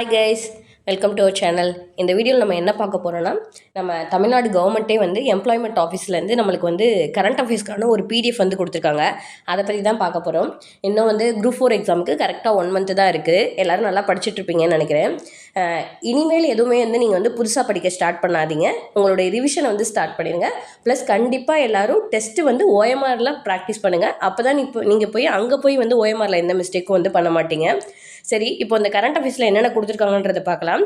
Hi guys welcome to our channel இந்த வீடியோவில் நம்ம என்ன பார்க்க போகிறோன்னா நம்ம தமிழ்நாடு கவர்மெண்ட்டே வந்து எம்ப்ளாய்மெண்ட் ஆஃபீஸ்லேருந்து நம்மளுக்கு வந்து கரண்ட் அஃபேர்ஸ்க்கான ஒரு பிடிஎஃப் வந்து கொடுத்துருக்காங்க. அதை பற்றி தான் பார்க்க போகிறோம் இன்னும் வந்து குரூப் ஃபோர் எக்ஸாமுக்கு கரெக்டாக ஒன் மந்த்து தான் இருக்குது எல்லோரும் நல்லா படிச்சுட்ருப்பீங்கன்னு நினைக்கிறேன். இனிமேல் எதுவுமே வந்து நீங்கள் வந்து புதுசாக படிக்க ஸ்டார்ட் பண்ணாதீங்க. உங்களுடைய ரிவிஷனை வந்து ஸ்டார்ட் பண்ணிடுங்க. ப்ளஸ் கண்டிப்பாக எல்லாரும் டெஸ்ட்டு வந்து ஓஎம்ஆரில் ப்ராக்டிஸ் பண்ணுங்கள் அப்போ தான் இப்போ நீங்கள் போய் அங்கே போய் வந்து ஓஎம்ஆரில் எந்த மிஸ்டேக்கும் வந்து பண்ண மாட்டீங்க. சரி இப்போ இந்த கரண்ட் அஃபேர்ஸில் என்னென்ன கொடுத்துருக்காங்கன்றதை பார்க்கலாம்.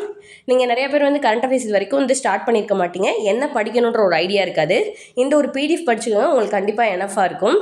நீங்கள் நிறைய பேர் வந்து கரண்ட் அஃபேர்ஸ் இது வரைக்கும் வந்து ஸ்டார்ட் பண்ணியிருக்க மாட்டீங்க. என்ன படிக்கணுன்ற ஒரு ஐடியா இருக்காது. இந்த ஒரு பிடிஎஃப் படிச்சுக்கோங்க உங்களுக்கு கண்டிப்பாக எனஃபாக இருக்கும்.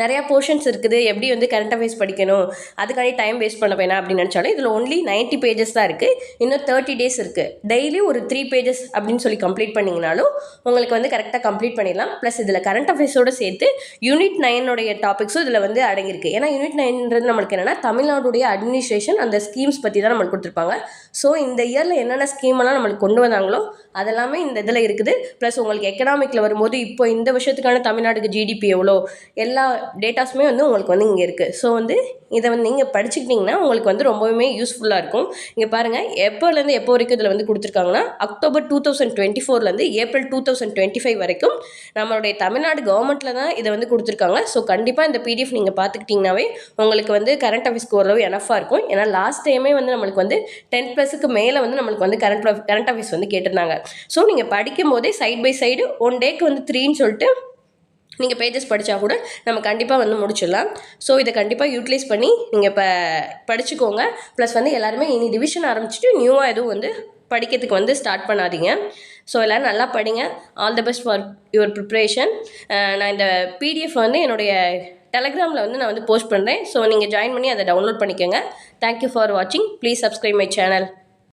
நிறையா போர்ஷன்ஸ் இருக்குது. எப்படி வந்து கரண்ட் அஃபேர்ஸ் படிக்கணும்? அதுக்காண்டி டைம் வேஸ்ட் பண்ண வேணாம் அப்படின்னு நினச்சாலும் இதில் ஒன்லி 90 பேஜஸ் தான் இருக்குது இன்னும் தேர்ட்டி டேஸ் இருக்குது டெய்லி ஒரு த்ரீ பேஜஸ் அப்படின்னு சொல்லி கம்ப்ளீட் பண்ணிங்கனாலும் உங்களுக்கு வந்து கரெக்டாக கம்ப்ளீட் பண்ணிடலாம். ப்ளஸ் இதில் கரண்ட் அஃபேர்ஸோடு சேர்த்து யூனிட் நைனுடைய டாபிக்ஸும் இதில் வந்து அடங்கியிருக்கு. ஏன்னா யூனிட் நைன்றது நம்மளுக்கு என்னென்னா தமிழ்நாடுடைய அட்மினிஸ்ட்ரேஷன் அந்த ஸ்கீம்ஸ் பற்றி தான் நம்மளுக்கு கொடுத்துருப்பாங்க. ஸோ இந்த இயரில் என்னென்ன ஸ்கீமெல்லாம் நம்மளுக்கு கொண்டு வந்தாங்களோ அதெல்லாமே இந்த இதில் இருக்குது. ப்ளஸ் உங்களுக்கு எக்கனாமிக்கில் வரும்போது இப்போ இந்த வருஷத்துக்கான தமிழ்நாடுக்கு ஜிடிபி எவ்வளோ? எல்லா டேட்டாஸுமே வந்து உங்களுக்கு வந்து இங்கே இருக்குது ஸோ வந்து இதை வந்து நீங்கள் படிச்சுக்கிட்டிங்கன்னா உங்களுக்கு வந்து ரொம்பவுமே யூஸ்ஃபுல்லாக இருக்கும். இங்கே பாருங்கள் எப்போலேருந்து எப்போ வரைக்கும் இதில் வந்து கொடுத்துருக்காங்கன்னா October two thousand twenty ஃபோர்லேருந்து April two thousand twenty five வரைக்கும் நம்மளுடைய தமிழ்நாடு கவர்மெண்ட்டில் தான் இதை வந்து கொடுத்துருக்காங்க. ஸோ கண்டிப்பாக இந்த பிடிஎஃப் நீங்கள் பார்த்துக்கிட்டிங்கனாவே உங்களுக்கு வந்து கரண்ட் அஃபேர்ஸ்க்கு ஓரளவு எனஃபாக இருக்கும். ஏன்னா லாஸ்ட் டைமே வந்து நம்மளுக்கு வந்து டென் ப்ளஸுக்கு மேலே வந்து நம்மளுக்கு வந்து கரண்ட் கரண்ட் அஃபேர்ஸ் வந்து கேட்டிருந்தாங்க. ஸோ நீங்கள் படிக்கும் போதே சைட் பை சைடு ஒன் டேக்கு வந்து த்ரீன்னு சொல்லிட்டு நீங்கள் பேஜஸ் படித்தா கூட நம்ம கண்டிப்பாக வந்து முடிச்சிடலாம். ஸோ இதை கண்டிப்பாக யூட்டிலைஸ் பண்ணி நீங்கள் இப்போ படிச்சுக்கோங்க. ப்ளஸ் வந்து எல்லாருமே இனி டிவிஷன் ஆரம்பிச்சுட்டு நியூவாக எதுவும் வந்து படிக்கிறதுக்கு வந்து ஸ்டார்ட் பண்ணாதீங்க. ஸோ எல்லோரும் நல்லா படிங்க. All the best for your preparation நான் இந்த பிடிஎஃப் வந்து என்னுடைய டெலகிராமில் வந்து நான் வந்து போஸ்ட் பண்ணுறேன் ஸோ நீங்கள் ஜாயின் பண்ணி அதை டவுன்லோட் பண்ணிக்கோங்க. தேங்க்யூ ஃபார் வாட்சிங் ப்ளீஸ் சப்ஸ்கிரைப் மை சேனல்